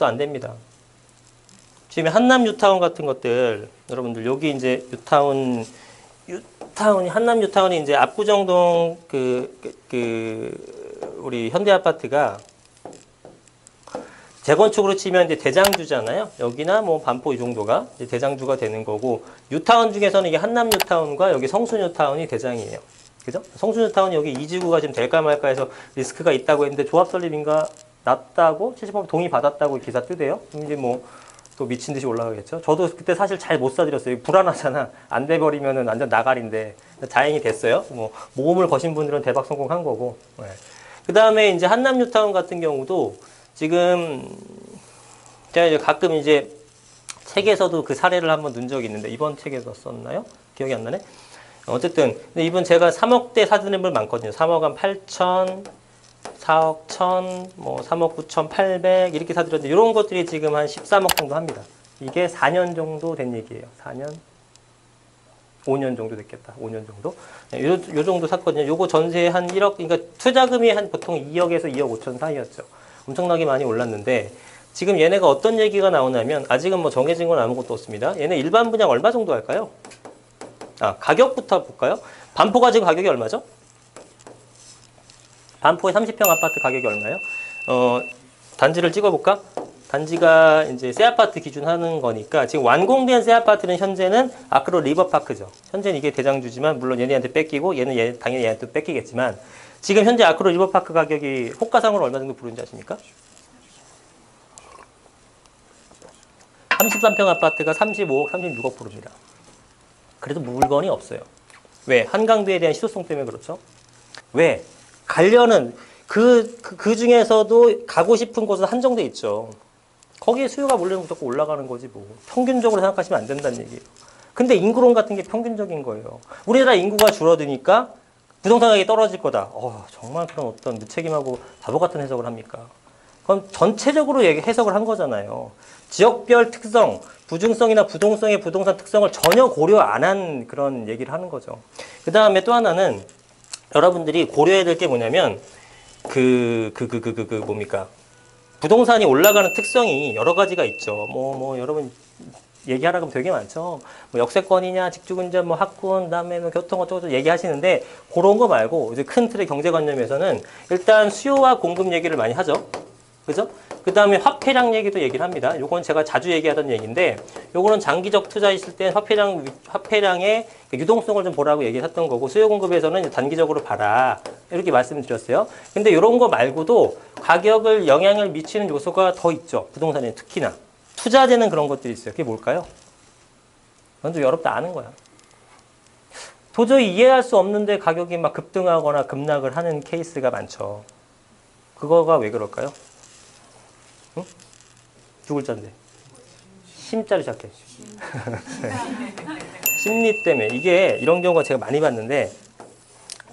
그것도 안 됩니다. 지금 한남 유타운 같은 것들 여러분들 여기 이제 유타운 유타운이 한남 유타운이 이제 압구정동 그, 그, 그 우리 현대 아파트가 재건축으로 치면 이제 대장주잖아요. 여기나 뭐 반포 이 정도가 대장주가 되는 거고 유타운 중에서는 이게 한남 유타운과 여기 성순 유타운이 대장이에요. 그죠? 성순 유타운이 여기 이지구가 지금 될까 말까 해서 리스크가 있다고 했는데 조합 설립인가 났다고 70% 동의 받았다고 기사 뜨대요. 이제 뭐 또 미친 듯이 올라가겠죠. 저도 그때 사실 잘 못 사드렸어요. 불안하잖아. 안 돼 버리면은 완전 나갈인데 다행히 됐어요. 뭐 모험을 거신 분들은 대박 성공한 거고. 네. 그 다음에 이제 한남 뉴타운 같은 경우도 지금 제가 이제 가끔 이제 책에서도 그 사례를 한번 넣은 적이 있는데 이번 책에서 썼나요? 기억이 안 나네. 어쨌든 이번 제가 3억대 사드는 분 많거든요. 3억 한 8천, 4억 1천, 뭐 3억 9천 8백 이렇게 사드렸는데 이런 것들이 지금 한 13억 정도 합니다. 이게 4년 정도 된 얘기예요. 4년 5년 정도 됐겠다. 5년 정도. 네, 요, 요 정도 샀거든요. 요거 전세 한 1억, 그러니까 투자금이 한 보통 2억에서 2억 5천 사이였죠. 엄청나게 많이 올랐는데 지금 얘네가 어떤 얘기가 나오냐면 아직은 뭐 정해진 건 아무것도 없습니다. 얘네 일반 분양 얼마 정도 할까요? 아, 가격부터 볼까요? 반포가 지금 가격이 얼마죠? 반포의 30평 아파트 가격이 얼마예요? 어, 단지를 찍어볼까? 단지가 이제 새 아파트 기준 하는 거니까 지금 완공된 새 아파트는 현재는 아크로 리버파크죠. 현재는 이게 대장주지만 물론 얘네한테 뺏기고 얘는 얘, 당연히 얘한테 뺏기겠지만 지금 현재 아크로 리버파크 가격이 호가상으로 얼마 정도 부르는지 아십니까? 33평 아파트가 35억, 36억 부릅니다. 그래도 물건이 없어요. 왜? 한강도에 대한 시소성 때문에 그렇죠. 왜? 가려는 그, 그, 그 중에서도 가고 싶은 곳은 한정돼 있죠. 거기에 수요가 몰리면 무조건 올라가는 거지 뭐. 평균적으로 생각하시면 안 된다는 얘기예요. 근데 인구론 같은 게 평균적인 거예요. 우리나라 인구가 줄어드니까 부동산 가격이 떨어질 거다. 어, 정말 그런 어떤 무책임하고 바보 같은 해석을 합니까? 그건 전체적으로 얘기- 해석을 한 거잖아요. 지역별 특성, 부중성이나 부동성의 부동산 특성을 전혀 고려 안 한 그런 얘기를 하는 거죠. 그 다음에 또 하나는 여러분들이 고려해야 될 게 뭐냐면 그 그 그 그 그 그 뭡니까 부동산이 올라가는 특성이 여러 가지가 있죠. 뭐뭐 여러분 얘기하라 그러면 되게 많죠. 뭐 역세권이냐, 직주근접, 뭐 학군, 그다음에 뭐 교통 어쩌고 얘기하시는데 그런 거 말고 이제 큰 틀의 경제관념에서는 일단 수요와 공급 얘기를 많이 하죠. 그죠? 그 다음에 화폐량 얘기도 얘기를 합니다. 요건 제가 자주 얘기하던 얘기인데, 요거는 장기적 투자 있을 때 화폐량, 화폐량의 그 유동성을 좀 보라고 얘기를 했던 거고, 수요 공급에서는 단기적으로 봐라. 이렇게 말씀을 드렸어요. 근데 요런 거 말고도 가격을 영향을 미치는 요소가 더 있죠. 부동산에 특히나. 투자되는 그런 것들이 있어요. 그게 뭘까요? 좀 어렵다 아는 거야. 도저히 이해할 수 없는데 가격이 막 급등하거나 급락을 하는 케이스가 많죠. 그거가 왜 그럴까요? 응? 두 글자인데. 심자로 시작해. 심리 때문에. 이게 이런 경우가 제가 많이 봤는데,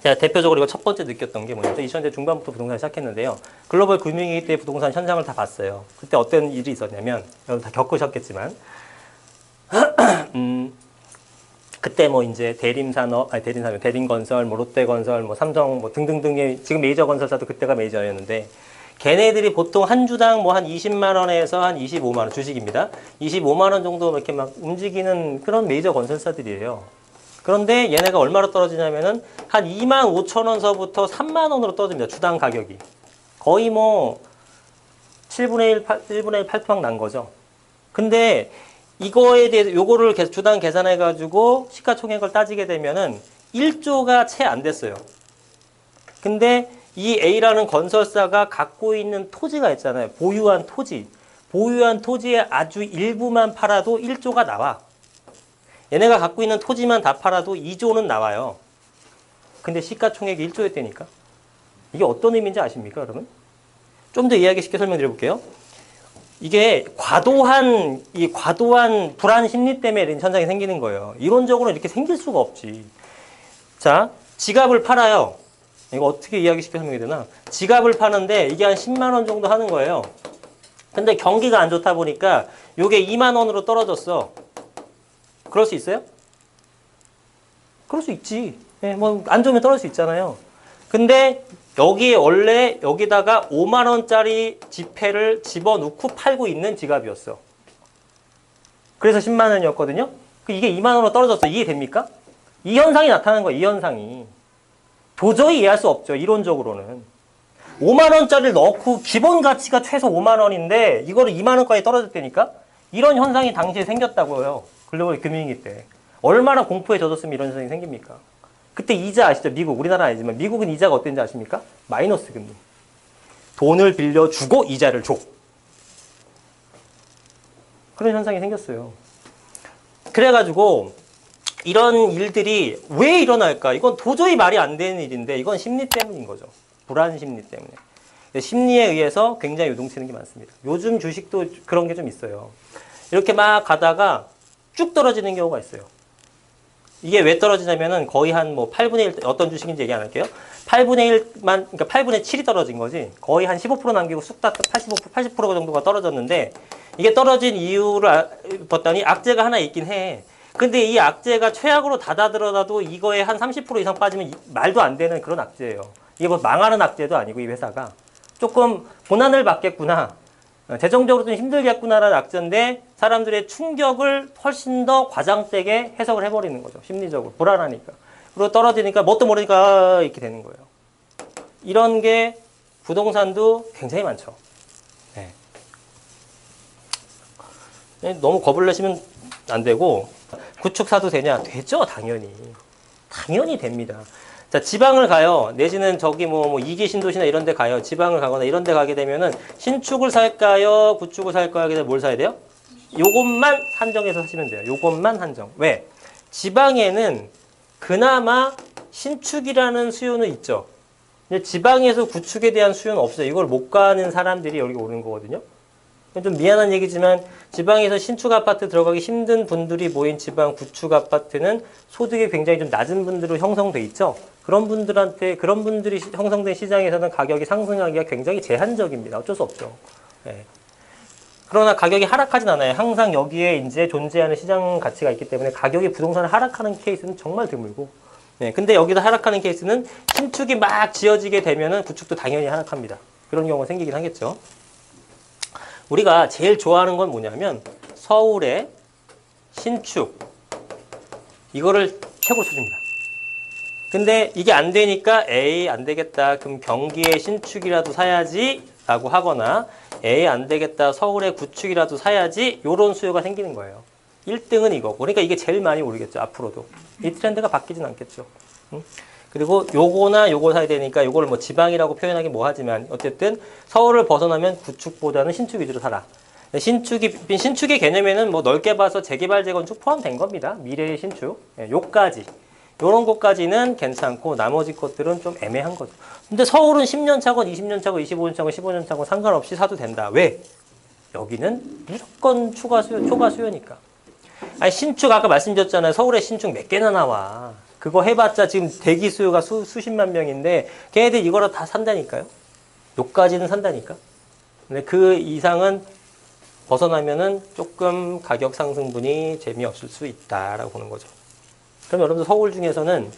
제가 대표적으로 이거 첫 번째 느꼈던 게 뭐냐면, 2000년대 중반부터 부동산 시작했는데요. 글로벌 금융위기 때 부동산 현상을 다 봤어요. 그때 어떤 일이 있었냐면, 여러분 다 겪으셨겠지만, 음, 그때 뭐 이제 대림산업, 아니 대림산업, 대림건설, 뭐 롯데건설, 뭐 삼성, 뭐 등등등의 지금 메이저 건설사도 그때가 메이저였는데 걔네들이 보통 한 주당 뭐 한 20만 원에서 한 25만 원 주식입니다. 25만 원 정도 이렇게 막 움직이는 그런 메이저 건설사들이에요. 그런데 얘네가 얼마로 떨어지냐면은 한 2만 5천 원서부터 3만 원으로 떨어집니다. 주당 가격이. 거의 뭐 7분의 1, 8, 1분의 1 8토막 난 거죠. 근데 이거에 대해서 요거를 주당 계산해 가지고 시가총액을 따지게 되면은 1조가 채 안 됐어요. 근데 이 A라는 건설사가 갖고 있는 토지가 있잖아요. 보유한 토지. 보유한 토지의 아주 일부만 팔아도 1조가 나와. 얘네가 갖고 있는 토지만 다 팔아도 2조는 나와요. 근데 시가총액이 1조였다니까. 이게 어떤 의미인지 아십니까, 여러분? 좀 더 이해하기 쉽게 설명드려 볼게요. 이게 과도한 이 과도한 불안 심리 때문에 이런 현상이 생기는 거예요. 이론적으로 이렇게 생길 수가 없지. 자, 지갑을 팔아요. 이거 어떻게 이해하기 쉽게 설명이 되나? 지갑을 파는데 이게 한 10만 원 정도 하는 거예요. 근데 경기가 안 좋다 보니까 이게 2만 원으로 떨어졌어. 그럴 수 있어요? 그럴 수 있지. 예, 뭐안 좋으면 떨어질 수 있잖아요. 근데 여기 원래 여기다가 5만 원짜리 지폐를 집어넣고 팔고 있는 지갑이었어. 그래서 10만 원이었거든요. 그 이게 2만 원으로 떨어졌어. 이해됩니까? 이 현상이 나타나는 거야. 이 현상이. 도저히 이해할 수 없죠. 이론적으로는. 5만 원짜리를 넣고 기본 가치가 최소 5만 원인데 이거를 2만 원까지 떨어졌다니까? 이런 현상이 당시에 생겼다고요. 글로벌 금융위기 때. 얼마나 공포에 젖었으면 이런 현상이 생깁니까? 그때 이자 아시죠? 미국, 우리나라 아니지만 미국은 이자가 어땠는지 아십니까? 마이너스 금리. 돈을 빌려주고 이자를 줘. 그런 현상이 생겼어요. 그래가지고 이런 일들이 왜 일어날까? 이건 도저히 말이 안 되는 일인데 이건 심리 때문인 거죠. 불안 심리 때문에. 심리에 의해서 굉장히 요동치는 게 많습니다. 요즘 주식도 그런 게 좀 있어요. 이렇게 막 가다가 쭉 떨어지는 경우가 있어요. 이게 왜 떨어지냐면은 거의 한 뭐 8분의 1, 어떤 주식인지 얘기 안 할게요. 8분의 1만, 그러니까 8분의 7이 떨어진 거지. 거의 한 15% 남기고 쑥딱 85, 80% 정도가 떨어졌는데 이게 떨어진 이유를 아- 봤더니 악재가 하나 있긴 해. 근데 이 악재가 최악으로 닫아들어놔도 이거에 한 30% 이상 빠지면 이- 말도 안 되는 그런 악재예요. 이게 뭐 망하는 악재도 아니고 이 회사가 조금 고난을 받겠구나. 어, 재정적으로 좀 힘들겠구나라는 악재인데 사람들의 충격을 훨씬 더 과장되게 해석을 해버리는 거죠. 심리적으로 불안하니까. 그리고 떨어지니까 뭣도 모르니까 아, 이렇게 되는 거예요. 이런 게 부동산도 굉장히 많죠. 네. 네, 너무 겁을 내시면 안 되고 구축 사도 되냐? 되죠, 당연히. 당연히 됩니다. 자, 지방을 가요. 내지는 저기 뭐, 뭐 이기 신도시나 이런 데 가요. 지방을 가거나 이런 데 가게 되면은 신축을 살까요? 구축을 살까요? 하게 뭘 사야 돼요? 요것만 한정해서 사시면 돼요. 요것만 한정. 왜? 지방에는 그나마 신축이라는 수요는 있죠. 근데 지방에서 구축에 대한 수요는 없어요. 이걸 못 가는 사람들이 여기 오는 거거든요. 좀 미안한 얘기지만 지방에서 신축 아파트 들어가기 힘든 분들이 모인 지방 구축 아파트는 소득이 굉장히 좀 낮은 분들로 형성돼 있죠. 그런 분들한테 그런 분들이 시- 형성된 시장에서는 가격이 상승하기가 굉장히 제한적입니다. 어쩔 수 없죠. 예. 그러나 가격이 하락하진 않아요. 항상 여기에 이제 존재하는 시장 가치가 있기 때문에 가격이 부동산을 하락하는 케이스는 정말 드물고. 네, 근데 여기서 하락하는 케이스는 신축이 막 지어지게 되면은 구축도 당연히 하락합니다. 그런 경우가 생기긴 하겠죠. 우리가 제일 좋아하는 건 뭐냐면 서울의 신축. 이거를 최고로 쳐줍니다. 근데 이게 안 되니까 에이 안 되겠다. 그럼 경기의 신축이라도 사야지 라고 하거나 에이 안 되겠다. 서울의 구축이라도 사야지 요런 수요가 생기는 거예요. 1등은 이거고. 그러니까 이게 제일 많이 오르겠죠 앞으로도. 이 트렌드가 바뀌진 않겠죠. 응? 그리고 요거나 요거 사야 되니까 요거를 뭐 지방이라고 표현하기 뭐하지만 어쨌든 서울을 벗어나면 구축보다는 신축 위주로 살아 신축이 신축의 개념에는 뭐 넓게 봐서 재개발 재건축 포함된 겁니다 미래의 신축 예, 요까지 요런 것까지는 괜찮고 나머지 것들은 좀 애매한 거죠. 근데 서울은 10년 차건 20년 차건 25년 차건 15년 차건 상관없이 사도 된다. 왜? 여기는 무조건 추가 수요, 초과 수요니까. 아니 신축 아까 말씀드렸잖아요. 서울에 신축 몇 개나 나와. 그거 해봤자 지금 대기 수요가 수, 수십만 명인데 걔네들 이거를 다 산다니까요. 요까지는 산다니까. 근데 그 이상은 벗어나면은 조금 가격 상승분이 재미없을 수 있다라고 보는 거죠. 그럼 여러분들 서울 중에서는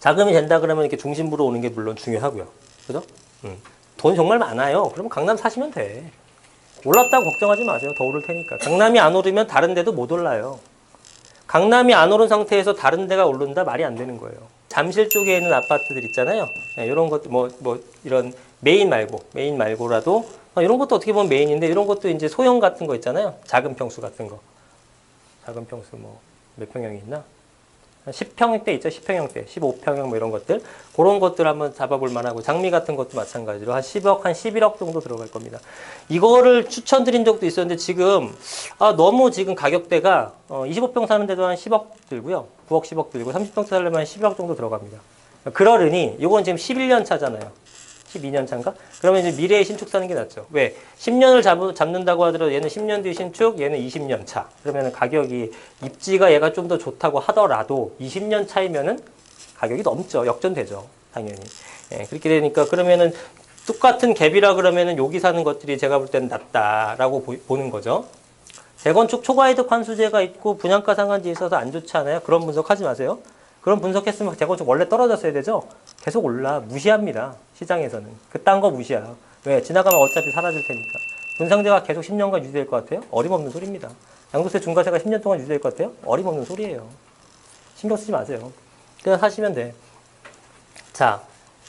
자금이 된다 그러면 이렇게 중심부로 오는 게 물론 중요하고요. 그죠? 음. 돈 정말 많아요. 그러면 강남 사시면 돼. 올랐다고 걱정하지 마세요. 더 오를 테니까. 강남이 안 오르면 다른 데도 못 올라요. 강남이 안 오른 상태에서 다른 데가 오른다 말이 안 되는 거예요. 잠실 쪽에 있는 아파트들 있잖아요. 네, 이런 것, 뭐, 뭐, 이런 메인 말고, 메인 말고라도, 아, 이런 것도 어떻게 보면 메인인데, 이런 것도 이제 소형 같은 거 있잖아요. 작은 평수 같은 거. 작은 평수 뭐, 몇 평형이 있나? 10평대 있죠. 10평형대, 15평형 뭐 이런 것들. 그런 것들 한번 잡아볼 만하고 장미 같은 것도 마찬가지로 한 10억, 한 11억 정도 들어갈 겁니다. 이거를 추천드린 적도 있었는데 지금 아, 너무 지금 가격대가 어, 25평 사는데도 한 10억 들고요. 9억, 10억 들고 30평 살려면 한 11억 정도 들어갑니다. 그러려니 이건 지금 11년 차잖아요. 12년 차인가? 그러면 이제 미래의 신축 사는 게 낫죠. 왜? 10년을 잡, 잡는다고 하더라도 얘는 10년 뒤 신축, 얘는 20년 차. 그러면 가격이 입지가 얘가 좀 더 좋다고 하더라도 20년 차이면은 가격이 넘죠. 역전되죠. 당연히. 예, 그렇게 되니까 그러면은 똑같은 갭이라 그러면은 여기 사는 것들이 제가 볼 때는 낫다라고 보, 보는 거죠. 재건축 초과이득 환수제가 있고 분양가 상한제 있어서 안 좋지 않아요? 그런 분석하지 마세요. 그럼 분석했으면 재건축 원래 떨어졌어야 되죠? 계속 올라. 무시합니다. 시장에서는. 그딴 거 무시해요. 왜? 지나가면 어차피 사라질 테니까. 분상제가 계속 10년간 유지될 것 같아요? 어림없는 소리입니다. 양도세 중과세가 10년 동안 유지될 것 같아요? 어림없는 소리예요. 신경 쓰지 마세요. 그냥 사시면 돼. 자,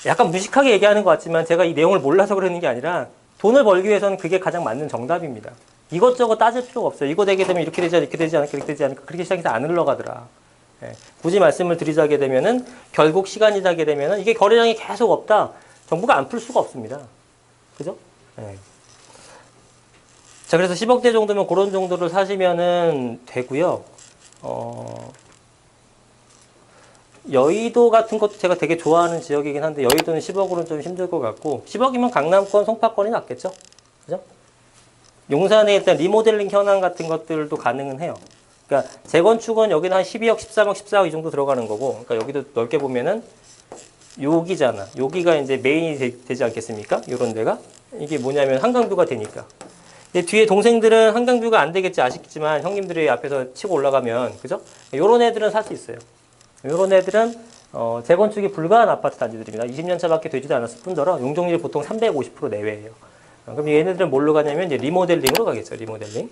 약간 무식하게 얘기하는 것 같지만 제가 이 내용을 몰라서 그러는 게 아니라 돈을 벌기 위해서는 그게 가장 맞는 정답입니다. 이것저것 따질 필요가 없어요. 이거 되게 되면 이렇게 되지 않을까, 이렇게 되지 않을까, 이렇게 되지 않을까. 그렇게 시작해서 안 흘러가더라. 예. 굳이 말씀을 드리자게 되면은 결국 시간이 자게 되면은 이게 거래량이 계속 없다. 정부가 안 풀 수가 없습니다. 그죠? 예. 자, 그래서 10억대 정도면 그런 정도를 사시면은 되고요. 어, 여의도 같은 것도 제가 되게 좋아하는 지역이긴 한데 여의도는 10억으로는 좀 힘들 것 같고 10억이면 강남권, 송파권이 낫겠죠? 그죠? 용산에 일단 리모델링 현황 같은 것들도 가능은 해요. 그러니까 재건축은 여기는 한 12억, 13억, 14억 이 정도 들어가는 거고 그러니까 여기도 넓게 보면은 여기잖아. 여기가 이제 메인이 되, 지 않겠습니까? 이런 데가 이게 뭐냐면 한강뷰가 되니까. 근데 뒤에 동생들은 한강뷰가 안 되겠지 아쉽지만 형님들이 앞에서 치고 올라가면 그죠? 요런 애들은 살 수 있어요. 요런 애들은 어, 재건축이 불가한 아파트 단지들입니다. 20년 차밖에 되지도 않았을 뿐더러 용적률이 보통 350% 내외예요. 어, 그럼 얘네들은 뭘로 가냐면 리모델링으로 가겠죠. 리모델링.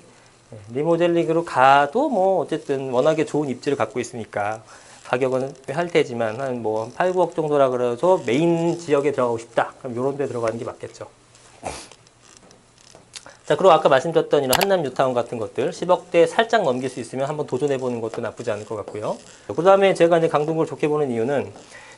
예, 리모델링으로 가도 뭐 어쨌든 워낙에 좋은 입지를 갖고 있으니까 가격은 할 테지만 한 뭐 8, 9억 정도라 그래서 메인 지역에 들어가고 싶다. 그럼 요런 데 들어가는 게 맞겠죠. 자, 그리고 아까 말씀드렸던 이런 한남 뉴타운 같은 것들 10억대 살짝 넘길 수 있으면 한번 도전해 보는 것도 나쁘지 않을 것 같고요. 그 다음에 제가 이제 강동구를 좋게 보는 이유는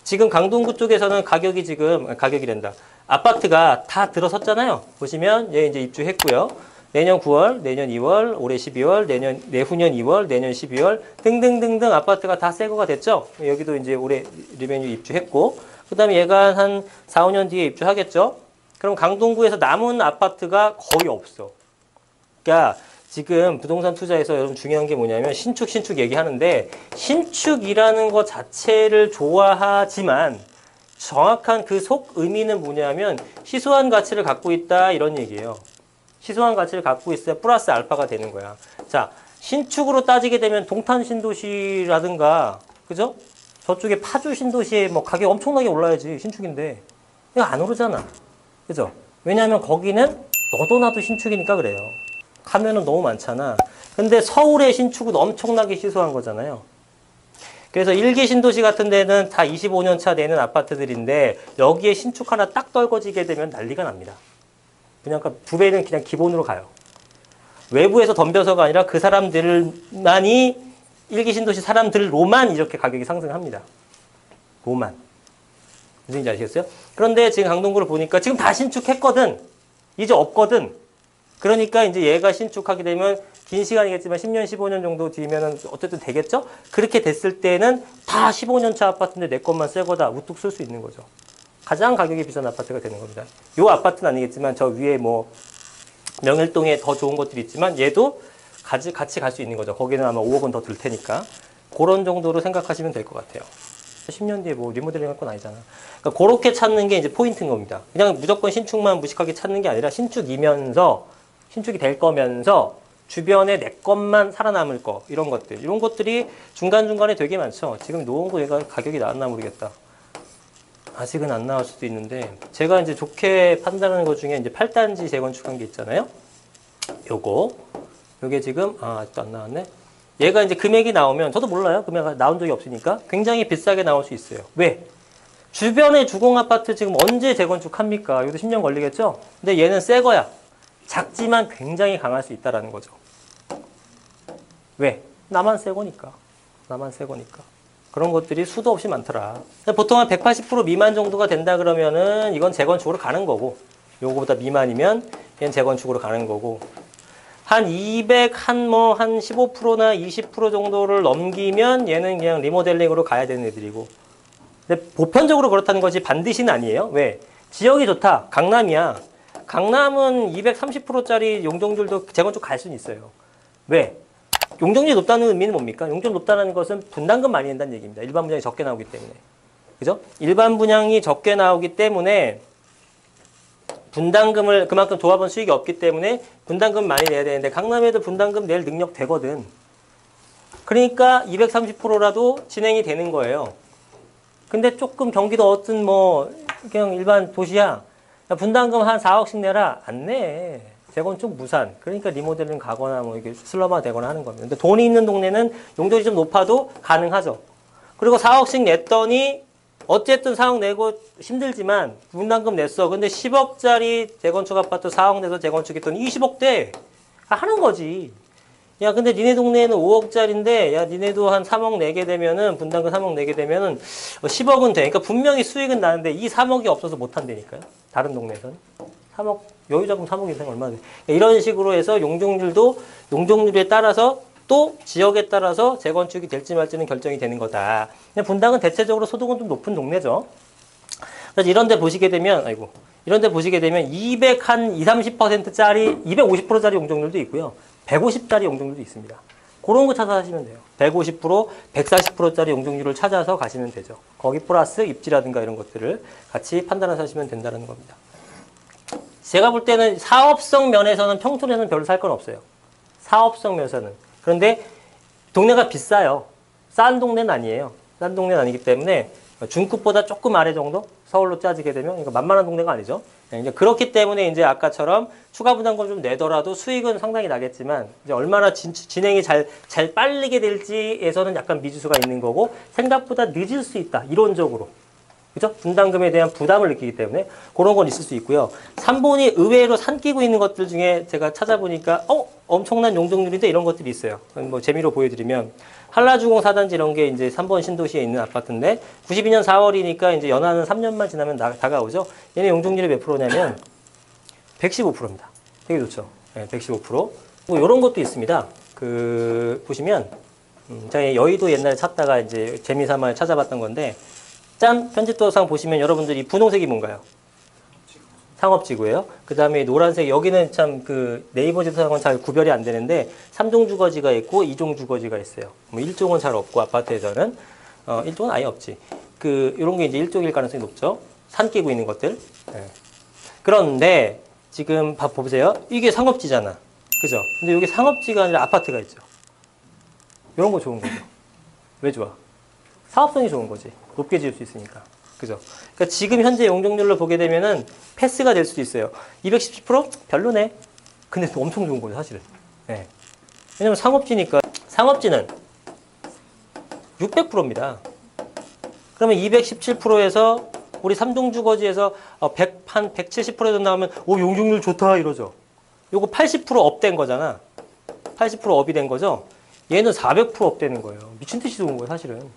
지금 강동구 쪽에서는 가격이 지금 아, 가격이란다. 아파트가 다 들어섰잖아요. 보시면 얘 이제 입주했고요. 내년 9월, 내년 2월, 올해 12월, 내년 내후년 2월, 내년 12월 등등등등 아파트가 다 새거가 됐죠. 여기도 이제 올해 리베뉴 입주했고 그다음에 얘가 한 4, 5년 뒤에 입주하겠죠. 그럼 강동구에서 남은 아파트가 거의 없어. 그러니까 지금 부동산 투자에서 여러분 중요한 게 뭐냐면 신축 신축 얘기하는데 신축이라는 것 자체를 좋아하지만 정확한 그 속 의미는 뭐냐면 시소한 가치를 갖고 있다 이런 얘기예요. 시소한 가치를 갖고 있어야 플러스 알파가 되는 거야. 자, 신축으로 따지게 되면 동탄 신도시라든가 그죠? 저쪽에 파주 신도시에 뭐 가격 엄청나게 올라야지 신축인데 이거 안 오르잖아. 그죠? 왜냐하면 거기는 너도 나도 신축이니까 그래요. 가면은 너무 많잖아. 근데 서울의 신축은 엄청나게 시소한 거잖아요. 그래서 일기 신도시 같은 데는 다 25년 차 되는 아파트들인데 여기에 신축 하나 딱 떨궈지게 되면 난리가 납니다. 그냥 그러니까 두 배는 그냥 기본으로 가요. 외부에서 덤벼서가 아니라 그 사람들만이 일기 신도시 사람들로만 이렇게 가격이 상승합니다. 로만. 무슨 얘기인지 아시겠어요? 그런데 지금 강동구를 보니까 지금 다 신축했거든. 이제 없거든. 그러니까 이제 얘가 신축하게 되면 긴 시간이겠지만 10년, 15년 정도 뒤면은 어쨌든 되겠죠? 그렇게 됐을 때는 다 15년 차 아파트인데 내 것만 새 거다. 우뚝 쓸 수 있는 거죠. 가장 가격이 비싼 아파트가 되는 겁니다. 요 아파트는 아니겠지만 저 위에 뭐 명일동에 더 좋은 것들이 있지만 얘도 같이, 같이 갈 수 있는 거죠. 거기는 아마 5억은 더들 테니까. 그런 정도로 생각하시면 될 것 같아요. 10년 뒤에 뭐 리모델링 할 건 아니잖아. 그러니까 그렇게 찾는 게 이제 포인트인 겁니다. 그냥 무조건 신축만 무식하게 찾는 게 아니라 신축이면서 신축이 될 거면서 주변에 내 것만 살아남을 거 이런 것들 이런 것들이 중간 중간에 되게 많죠. 지금 노원구 얘가 가격이 나왔나 모르겠다. 아직은 안 나올 수도 있는데 제가 이제 좋게 판단하는 것 중에 이제 8단지 재건축한 게 있잖아요. 요거 요게 지금 아 아직도 안 나왔네. 얘가 이제 금액이 나오면 저도 몰라요. 금액이 나온 적이 없으니까 굉장히 비싸게 나올 수 있어요. 왜? 주변에 주공 아파트 지금 언제 재건축합니까? 이것도 10년 걸리겠죠? 근데 얘는 새 거야. 작지만 굉장히 강할 수 있다라는 거죠. 왜? 나만 새 거니까. 나만 새 거니까. 그런 것들이 수도 없이 많더라. 보통 한 180% 미만 정도가 된다 그러면은 이건 재건축으로 가는 거고, 요거보다 미만이면 얘는 재건축으로 가는 거고, 한 200, 한 뭐, 한 15%나 20% 정도를 넘기면 얘는 그냥 리모델링으로 가야 되는 애들이고. 근데 보편적으로 그렇다는 것이 반드시는 아니에요. 왜? 지역이 좋다. 강남이야. 강남은 230%짜리 용적률도 재건축 갈 수는 있어요. 왜? 용적률이 높다는 의미는 뭡니까? 용적 높다는 것은 분담금 많이 낸다는 얘기입니다. 일반 분양이 적게 나오기 때문에. 그죠? 일반 분양이 적게 나오기 때문에 분담금을 그만큼 조합원 수익이 없기 때문에 분담금 많이 내야 되는데 강남에도 분담금 낼 능력 되거든. 그러니까 230%라도 진행이 되는 거예요. 근데 조금 경기도 어떤 뭐 그냥 일반 도시야 야, 분담금 한 4억씩 내라 안 내. 재건축 무산. 그러니까 리모델링 가거나 뭐 이게 슬럼화 되거나 하는 겁니다. 근데 돈이 있는 동네는 용적이 좀 높아도 가능하죠. 그리고 4억씩 냈더니 어쨌든 4억 내고 힘들지만 분담금 냈어. 근데 10억짜리 재건축 아파트 4억 내서 재건축했더니 20억 대. 아, 하는 거지. 야, 근데 니네 동네에는 5억짜리인데, 야, 니네도 한 3억 내게 되면은, 분담금 3억 내게 되면은, 10억은 돼. 그러니까 분명히 수익은 나는데, 이 3억이 없어서 못 한다니까요. 다른 동네에서는. 3억, 여유자금 3억 이상 얼마 돼. 그러니까 이런 식으로 해서 용적률도, 용적률에 따라서 또 지역에 따라서 재건축이 될지 말지는 결정이 되는 거다. 분당은 대체적으로 소득은 좀 높은 동네죠. 그래서 이런 데 보시게 되면, 아이고, 이런 데 보시게 되면 200 한 20, 30%짜리, 250%짜리 용적률도 있고요. 150짜리 용적률도 있습니다. 그런 거 찾아서 하시면 돼요. 150%, 140%짜리 용적률을 찾아서 가시면 되죠. 거기 플러스 입지라든가 이런 것들을 같이 판단해서 하시면 된다는 겁니다. 제가 볼 때는 사업성 면에서는 평촌에는 별로 살 건 없어요. 사업성 면에서는. 그런데 동네가 비싸요. 싼 동네는 아니에요. 싼 동네는 아니기 때문에 중급보다 조금 아래 정도 서울로 짜지게 되면 이거 만만한 동네가 아니죠. 네, 이제 그렇기 때문에 이제 아까처럼 추가 부담금 좀 내더라도 수익은 상당히 나겠지만 이제 얼마나 진, 진행이 잘 잘 빨리게 될지에서는 약간 미지수가 있는 거고 생각보다 늦을 수 있다 이론적으로 그죠? 분담금에 대한 부담을 느끼기 때문에 그런 건 있을 수 있고요. 3번이 의외로 산끼고 있는 것들 중에 제가 찾아보니까 어 엄청난 용적률인데 이런 것들이 있어요. 뭐 재미로 보여드리면 한라주공 4단지 이런 게 이제 3번 신도시에 있는 아파트인데 92년 4월이니까 이제 연하는 3년만 지나면 나, 다가오죠. 얘네 용적률이 몇 프로냐면 115%입니다. 되게 좋죠. 네, 115%. 뭐 이런 것도 있습니다. 그 보시면 음, 제가 여의도 옛날에 찾다가 이제 재미삼아 찾아봤던 건데 짠 편집도상 보시면 여러분들이 분홍색이 뭔가요? 상업지구예요. 그 다음에 노란색 여기는 참 그 네이버 지도상은 잘 구별이 안 되는데 3종 주거지가 있고 2종 주거지가 있어요. 뭐 1종은 잘 없고 아파트에서는 어 1종은 아예 없지. 그 이런 게 이제 1종일 가능성이 높죠. 산 끼고 있는 것들. 예. 그런데 지금 봐 보세요. 이게 상업지잖아. 그죠? 근데 여기 상업지가 아니라 아파트가 있죠. 이런 거 좋은 거죠. 왜 좋아? 사업성이 좋은 거지. 높게 지을 수 있으니까. 그죠? 그러니까 지금 현재 용적률로 보게 되면은 패스가 될 수도 있어요. 217% 별로네. 근데 또 엄청 좋은 거죠, 사실은. 예. 왜냐면 상업지니까 상업지는 600%입니다. 그러면 217%에서 우리 삼동 주거지에서 어, 100, 한 170%도 나오면 오 용적률 좋다 이러죠. 요거 80% 업된 거잖아. 80% 업이 된 거죠. 얘는 400% 업되는 거예요. 미친 듯이 좋은 거예요, 사실은.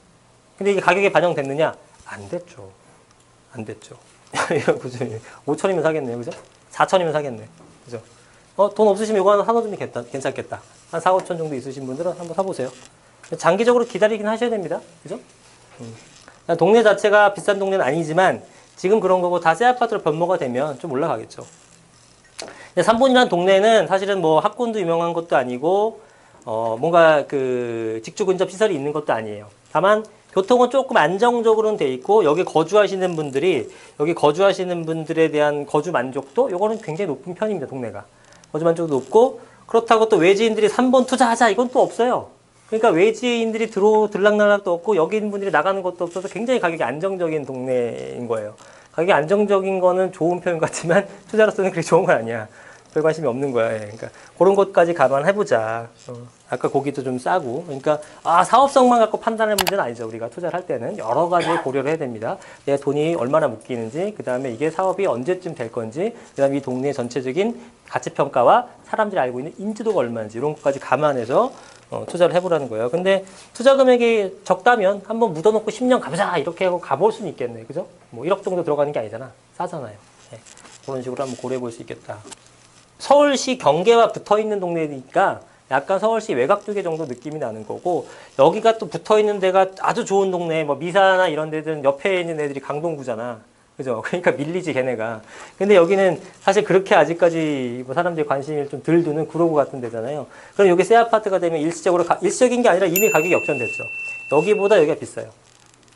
근데 이게 가격에 반영됐느냐? 안 됐죠. 안 됐죠. 이거 그죠? 5천이면 사겠네요. 그죠? 4천이면 사겠네. 그죠? 어, 돈 없으시면 이거 하나 사놓으면 괜찮, 괜찮겠다. 한 4, 5천 정도 있으신 분들은 한번 사보세요. 장기적으로 기다리긴 하셔야 됩니다. 그죠? 음. 동네 자체가 비싼 동네는 아니지만 지금 그런 거고 다 새 아파트로 변모가 되면 좀 올라가겠죠. 근데 3본이라는 동네는 사실은 뭐 학군도 유명한 것도 아니고 어, 뭔가 그 직주 근접 시설이 있는 것도 아니에요. 다만 교통은 조금 안정적으로는 돼 있고 여기 거주하시는 분들이 여기 거주하시는 분들에 대한 거주 만족도 요거는 굉장히 높은 편입니다 동네가. 거주 만족도 높고 그렇다고 또 외지인들이 3번 투자하자 이건 또 없어요. 그러니까 외지인들이 들어 들락날락도 없고 여기 있는 분들이 나가는 것도 없어서 굉장히 가격이 안정적인 동네인 거예요. 가격이 안정적인 거는 좋은 표현 같지만 투자로서는 그렇게 좋은 건 아니야 별 관심이 없는 거야. 예. 그러니까 그런 것까지 감안해 보자. 어, 아까 고기도 좀 싸고. 그러니까 아 사업성만 갖고 판단할 문제는 아니죠. 우리가 투자를 할 때는 여러 가지 고려를 해야 됩니다. 내 돈이 얼마나 묶이는지, 그 다음에 이게 사업이 언제쯤 될 건지, 그 다음에 이 동네의 전체적인 가치 평가와 사람들이 알고 있는 인지도가 얼마인지 이런 것까지 감안해서 어, 투자를 해보라는 거예요. 근데 투자 금액이 적다면 한번 묻어놓고 10년 가보자 이렇게 하고 가볼 수는 있겠네, 그죠? 뭐 1억 정도 들어가는 게 아니잖아, 싸잖아요. 예. 그런 식으로 한번 고려해 볼 수 있겠다. 서울시 경계와 붙어 있는 동네니까 약간 서울시 외곽 두개 정도 느낌이 나는 거고 여기가 또 붙어 있는 데가 아주 좋은 동네 뭐 미사나 이런 데들은 옆에 있는 애들이 강동구잖아. 그죠? 그러니까 밀리지 걔네가. 근데 여기는 사실 그렇게 아직까지 뭐 사람들이 관심을 좀 덜 두는 구로구 같은 데잖아요. 그럼 여기 새 아파트가 되면 일시적으로 가, 일시적인 게 아니라 이미 가격이 역전됐죠. 여기보다 여기가 비싸요.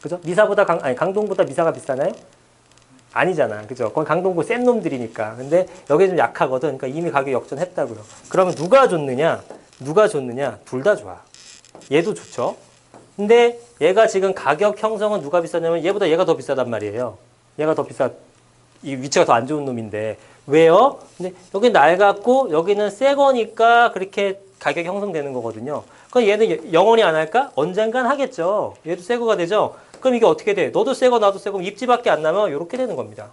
그죠? 미사보다 강 아니 강동보다 미사가 비싸나요 아니잖아. 그죠? 거기 강동구 센 놈들이니까. 근데 여기 좀 약하거든. 그러니까 이미 가격 역전했다고요. 그러면 누가 좋느냐? 누가 좋느냐? 둘 다 좋아. 얘도 좋죠. 근데 얘가 지금 가격 형성은 누가 비싸냐면 얘보다 얘가 더 비싸단 말이에요. 얘가 더 비싸. 이 위치가 더 안 좋은 놈인데 왜요? 근데 여기 낡았고 여기는 새 거니까 그렇게 가격이 형성되는 거거든요. 그럼 얘는 영원히 안 할까? 언젠간 하겠죠. 얘도 새 거가 되죠. 그럼 이게 어떻게 돼? 너도 새 거, 나도 새 거, 입지밖에 안 나면 이렇게 되는 겁니다.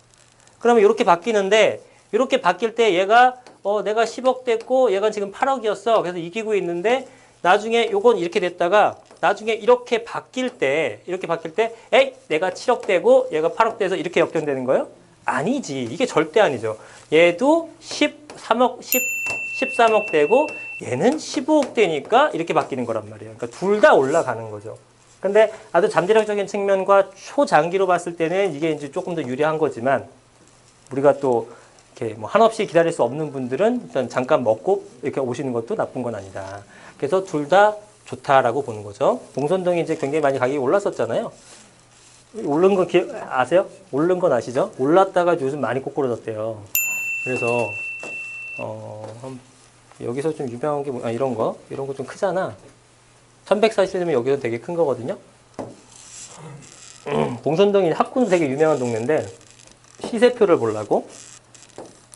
그러면 이렇게 바뀌는데 이렇게 바뀔 때 얘가 어 내가 10억 됐고 얘가 지금 8억이었어. 그래서 이기고 있는데 나중에 요건 이렇게 됐다가 나중에 이렇게 바뀔 때 이렇게 바뀔 때 에이 내가 7억 되고 얘가 8억 돼서 이렇게 역전되는 거예요? 아니지. 이게 절대 아니죠. 얘도 13억 10 13억 되고 얘는 15억 되니까 이렇게 바뀌는 거란 말이에요. 그러니까 둘 다 올라가는 거죠. 근데 아주 잠재력적인 측면과 초장기로 봤을 때는 이게 이제 조금 더 유리한 거지만 우리가 또 이렇게 뭐 한없이 기다릴 수 없는 분들은 일단 잠깐 먹고 이렇게 오시는 것도 나쁜 건 아니다. 그래서 둘 다 좋다라고 보는 거죠. 봉선동이 이제 굉장히 많이 가격이 올랐었잖아요. 오른 거 기, 아세요? 오른 건 아시죠? 올랐다가 요즘 많이 꼬꾸러졌대요. 그래서 어, 한- 여기서 좀 유명한 게 뭐, 아, 이런 거 이런 거 좀 크잖아. 1140이면 여기서 되게 큰 거거든요. 음, 봉선동이 합군 되게 유명한 동네인데 시세표를 보려고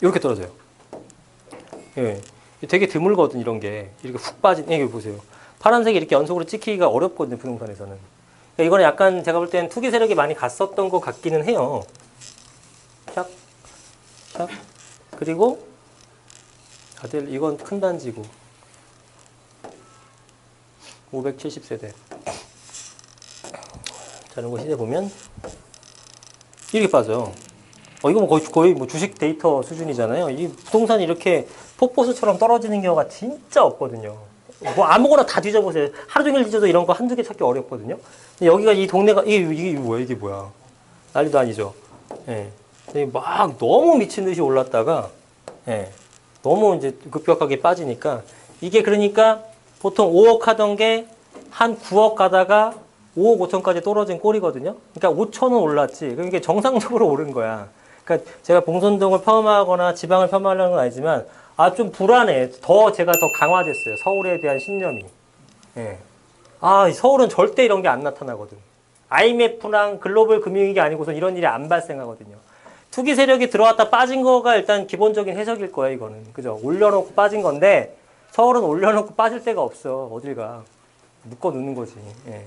이렇게 떨어져요. 예, 되게 드물거든 이런 게 이렇게 훅 빠진 예, 이거 보세요. 파란색이 이렇게 연속으로 찍히기가 어렵거든요 부동산에서는. 그러니까 이거는 약간 제가 볼 때는 투기 세력이 많이 갔었던 것 같기는 해요. 샥, 샥. 그리고 다들 이건 큰 단지고 570세대. 자, 이런 거 시세 보면 이렇게 빠져요. 어, 이거 뭐 거의, 거의 뭐 주식 데이터 수준이잖아요. 이 부동산이 이렇게 폭포수처럼 떨어지는 경우가 진짜 없거든요. 뭐 아무거나 다 뒤져보세요. 하루 종일 뒤져도 이런 거 한두 개 찾기 어렵거든요. 여기가 이 동네가, 이게, 이게 뭐야, 이게 뭐야. 난리도 아니죠. 예. 막 너무 미친 듯이 올랐다가, 예. 너무 이제 급격하게 빠지니까, 이게 그러니까 보통 5억 하던 게 한 9억 가다가 5억 5천까지 떨어진 꼴이거든요. 그러니까 5천은 올랐지. 그러니까 정상적으로 오른 거야. 그러니까 제가 봉선동을 폄하하거나 지방을 폄하하려는 건 아니지만 아 좀 불안해. 더 제가 더 강화됐어요. 서울에 대한 신념이. 예. 아 서울은 절대 이런 게 안 나타나거든. IMF랑 글로벌 금융위기 아니고선 이런 일이 안 발생하거든요. 투기 세력이 들어왔다 빠진 거가 일단 기본적인 해석일 거예요, 이거는. 그죠? 올려놓고 빠진 건데 서울은 올려놓고 빠질 데가 없어. 어딜 가. 묶어 놓는 거지. 예.